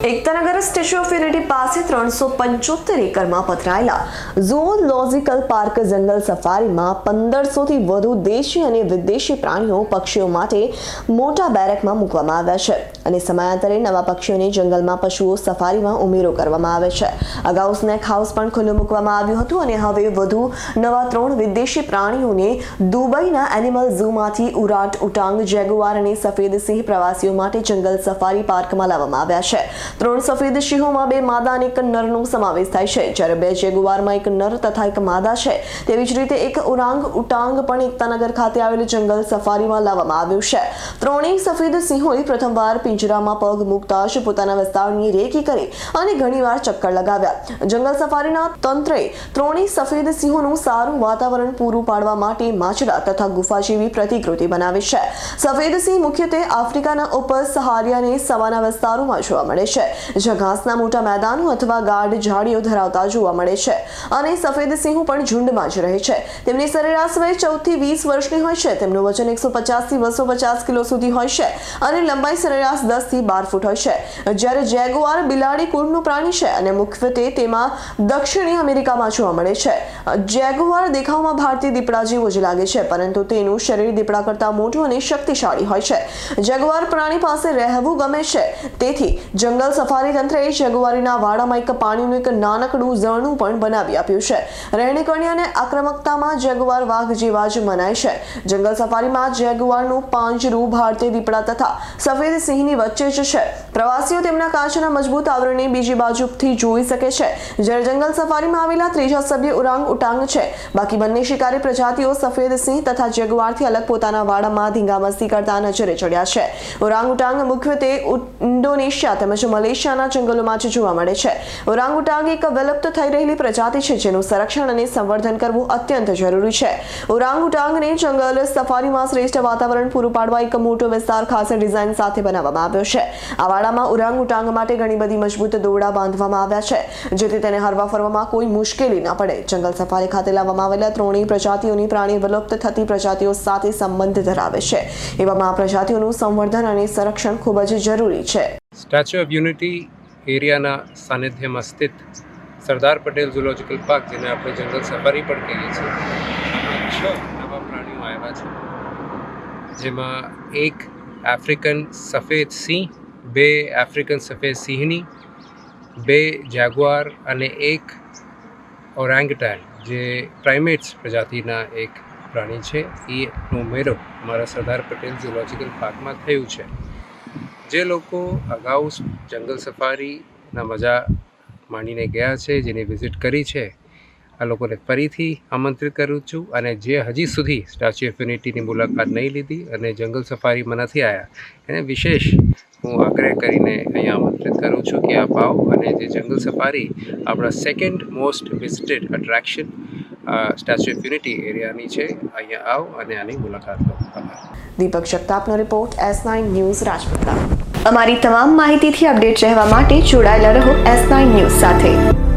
Ektanagar statue of unity પાસે ત્રણસો પંચોતેર એકરમાં પથરાયેલા ઝૂઓલોજિકલ પાર્ક જંગલ સફારીમાં પંદરસોથી વધુ દેશી અને વિદેશી પ્રાણીઓ પક્ષીઓ માટે મોટા બેરેકમાં મૂકવામાં આવ્યા છે. અને સમયાંતરે નવા પક્ષીઓને જંગલમાં પશુઓ સફારીમાં ઉમેરો કરવામાં આવે છે. અગાઉ સ્નેક હાઉસ પણ ખુલ્લું મૂકવામાં આવ્યું હતું અને હવે વધુ નવા ત્રણ વિદેશી પ્રાણીઓને દુબઈના એનિમલ ઝૂમાંથી ઉરાટ ઉટાંગ, જેગુઆર અને સફેદ સિંહ પ્રવાસીઓ માટે જંગલ સફારી પાર્કમાં લાવવામાં આવ્યા છે. ત્રણ સફેદ સિંહોમાં બે માદા અને એક નરનો સમાવેશ થાય છે. જ્યારે બે જેગુઆરમાં એક નર તથા એક માદા છે, તેવી જ રીતે એક ઉરાંગ, ઉટાંગ પણ એકતાનગર ખાતે આવેલ જંગલ સફારીમાં લાવવામાં આવ્યું છે. ત્રણેય સફેદ સિંહોએ પ્રથમવાર પિંજરામાં પગ મૂકતા જ પોતાના વિસ્તારની રેકી કરી અને ઘણીવાર ચક્કર લગાવ્યા. જંગલ સફારીના તંત્રએ ત્રણેય સફેદ સિંહોનું સારું વાતાવરણ પૂરું પાડવા માટે માછડા તથા ગુફા જેવી પ્રતિકૃતિ બનાવી છે. સફેદ સિંહ મુખ્યત્વે આફ્રિકાના ઉપર સહારિયા સવાના વિસ્તારોમાં જોવા મળે છે. જ્યાં ઘાસના મોટા મેદાનો અથવા ગાઢ ઝાડીઓ ધરાવતા જોવા મળે છે અને સફેદ સિંહો પણ ઝુંડમાં જ રહે છે. તેમની સરેરાશ વય ચૌદથી વીસ વર્ષની હોય છે. તેમનું વજન એકસો પચાસથી બસો પચાસ કિલો સુધી હોય છે અને લંબાઈ સરેરાશ દસથી બાર ફૂટ હોય છે. જ્યારે જેગુઆર બિલાડી કુળનું પ્રાણી છે અને મુખ્યત્વે તેમાં દક્ષિણી અમેરિકામાં જોવા મળે છે. જેગુઆર દેખાવમાં ભારતીય દીપડા જેવો જ લાગે છે, પરંતુ તેનું શરીર દીપડા કરતાં મોટું અને શક્તિશાળી હોય છે. જેગુઆર પ્રાણી પાસે રહેવું ગમે છે. તેથી જંગલ સફારી તંત્રએ જેગુઆરીના વાડામાં એક પાણીનું એક નાનકડું ઝરણું પણ બનાવી આપ્યું છે. રહેણીકરણી અને આક્રમકતામાં જેગુઆર વાઘ જેવા જ મનાય છે. જંગલ સફારીમાં જેગુઆરનું પાંજરું ભારતીય દીપડા તથા સફેદ સિંહની વચ્ચે જ છે. પ્રવાસીઓ તેમના કાચના મજબૂત આવરણને બીજી બાજુથી જોઈ શકે છે. જ્યારે જંગલ સફારીમાં આવેલા ત્રીજા સભ્ય ઉરાંગ ઉટાંગ છે. બાકી બંને શિકારી પ્રજાતિઓ સફેદ સિંહ તથા જગવારથી અલગ પોતાના વાડામાં ધીંગામસ્તી કરતા નજરે ચડ્યા છે. ઉરાંગ ઉટાંગ મુખ્યત્વે ઇન્ડોનેશિયા તેમજ મલેશિયાના જંગલોમાં જ જોવા મળે છે. ઉરાંગ ઉટાંગ એક વિલુપ્ત થઈ રહેલી પ્રજાતિ છે, જેનું સંરક્ષણ અને સંવર્ધન કરવું અત્યંત જરૂરી છે. ઉરાંગ ઉટાંગને જંગલ સફારીમાં શ્રેષ્ઠ વાતાવરણ પૂરું પાડવા એક મોટો વિસ્તાર ખાસ ડિઝાઇન સાથે બનાવવામાં આવ્યો છે. આ વાડામાં ઉરાંગ ઉટાંગ માટે ઘણી બધી મજબૂત દોરડા બાંધવામાં આવ્યા છે, જેથી તેને હરવા ફરવામાં કોઈ મુશ્કેલી ન પડે. જંગલ સફારી ખાતે લાવવામાં આવેલા ત્રણેય પ્રજાતિઓની પ્રાણી વિલુપ્ત થતી પ્રજાતિઓ સાથે સંબંધ ધરાવે છે. એવામાં આ પ્રજાતિઓનું સંવર્ધન અને સંરક્ષણ ખૂબ જ જરૂરી છે. સ્ટેચ્યુ ઓફ યુનિટી એરિયાના સાનિધ્યમાં સ્થિત સરદાર પટેલ ઝુલોજિકલ પાર્ક જેને આપણે જંગલ સફારી પણ કહીએ છીએ. છ નવા પ્રાણીઓ આવ્યા છે. જેમાં એક આફ્રિકન સફેદ સિંહ બે આફ્રિકન સફેદ સિંહની બે જાગવાર અને એક ઓરેંગટાન જે પ્રાઇમેટ્સ પ્રજાતિના એક પ્રાણી છે. એનો મેળો અમારા સરદાર પટેલ ઝૂલોજિકલ પાર્કમાં થયું છે. જે લોકો અગાઉ જંગલ સફારીના મજા માણીને ગયા છે, જેની વિઝિટ કરી છે. આ લોકોને ફરીથી આમંત્રિત કરું છું અને જે હજી સુધી સ્ટેચ્યુ ઓફ યુનિટીની મુલાકાત નહીં લીધી અને જંગલ સફારીમાં નથી આવ્યા એને વિશેષ હું આગ્રહ કરીને અહીંયા આમંત્રિત કરું છું કે આપ આવો અને જે જંગલ સફારી આપણા second most visited attraction Statue of Unity એરિયાની છે, અહીંયા આવો અને આની મુલાકાત લો. Deepak જગતાપનો report S nine news Rajpipla અમારી તમામ માહિતીથી અપડેટ રહેવા માટે જોડાયેલા રહો એસ નાઇન ન્યૂઝ સાથે.